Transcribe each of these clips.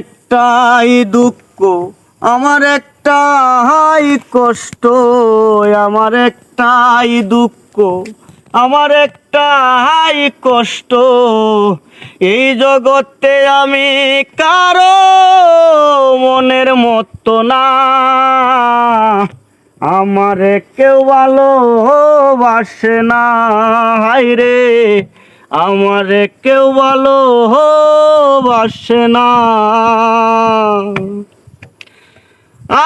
একটাই দুঃখ, আমার একটাই কষ্ট, আমার একটাই দুঃখ, আমার একটাই কষ্ট। এই জগতে আমি কারও মনের মতো না। আমারে কেউ ভালোবাসে না হাই রে আমারে কেউ ভালো ভালোবাসে না।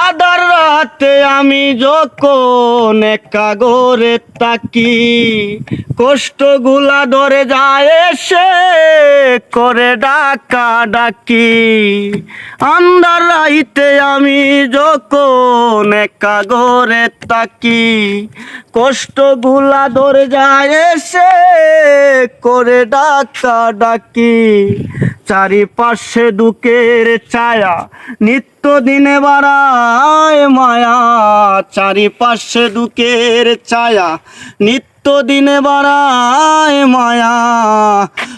আদার রাতে আমি যখন কাগরে তাকি কষ্টগুলা ধরে যায় এসে করে ডাকা ডাকি। আন্দার রাইতে আমি যখন কাগরে তাকি কষ্টগুলা ধরে যায় এসে করে ডাকা ডাকি। চারিপাশে দুঃখের ছায়া, নিত্য দিনে বাড়ায় মায়া। চারিপাশে দুঃখের ছায়া, নিত্য দিনে বাড়ায় মায়া।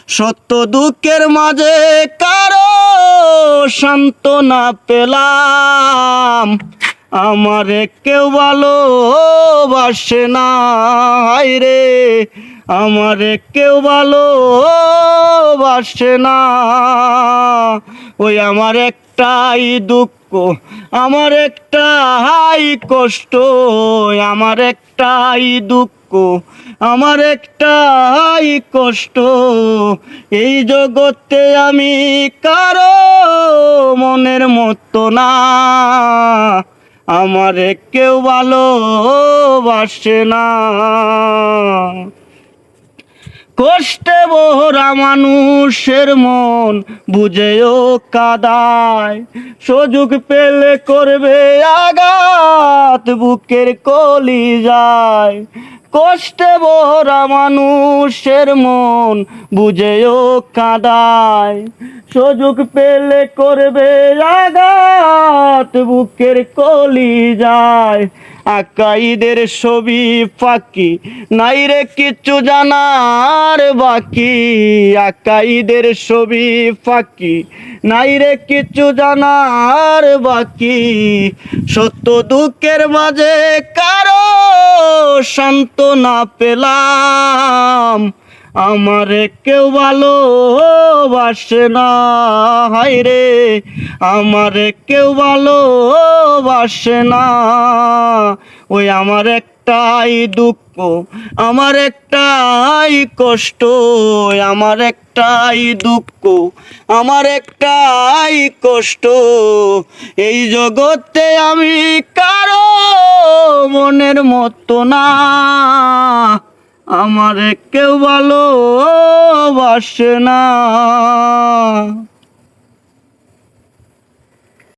সত্য দুঃখের মাঝে কারও সান্ত্বনা পেলাম। আমারে কেউ ভালোবাসে না রে আমারে কেউ ভালোবাসে না। ওই আমার একটাই দুঃখ, আমার একটাই কষ্ট আমার একটাই দুঃখ, আমার একটাই কষ্ট। এই জগতে আমি কারও মনের মতো না। আমারে কেউ ভালোবাসে না। কষ্টে বহরা মানুষের মন, বুঝেও কাদায়। সুযোগ পেলে করবে আঘাত, বুকের কলি যায়। কষ্টে বহরা মানুষের মন, বুঝেও কাদায়। সুযোগ পেলে করবে আঘাত, বুকের কলি যায়। আকাইদের ছবি ফাঁকি। নাই রে কিচ্ছু জানার বাকি। আকাইদের ছবি ফাঁকি। নাই রে কিচ্ছু জানার বাকি। সত্য দুঃখের মাঝে কারও শান্ত না পেলাম। আমারে কেউ ভালোবাসে না হাই রে। আমারে কেউ ভালোবাসে না। ওই আমার একটাই দুঃখ, আমার একটাই কষ্ট আমার একটাই দুঃখ, আমার একটাই কষ্ট। এই জগতে আমি কারও মনের মতো না। আমারে কেউ ভালোবাসে না।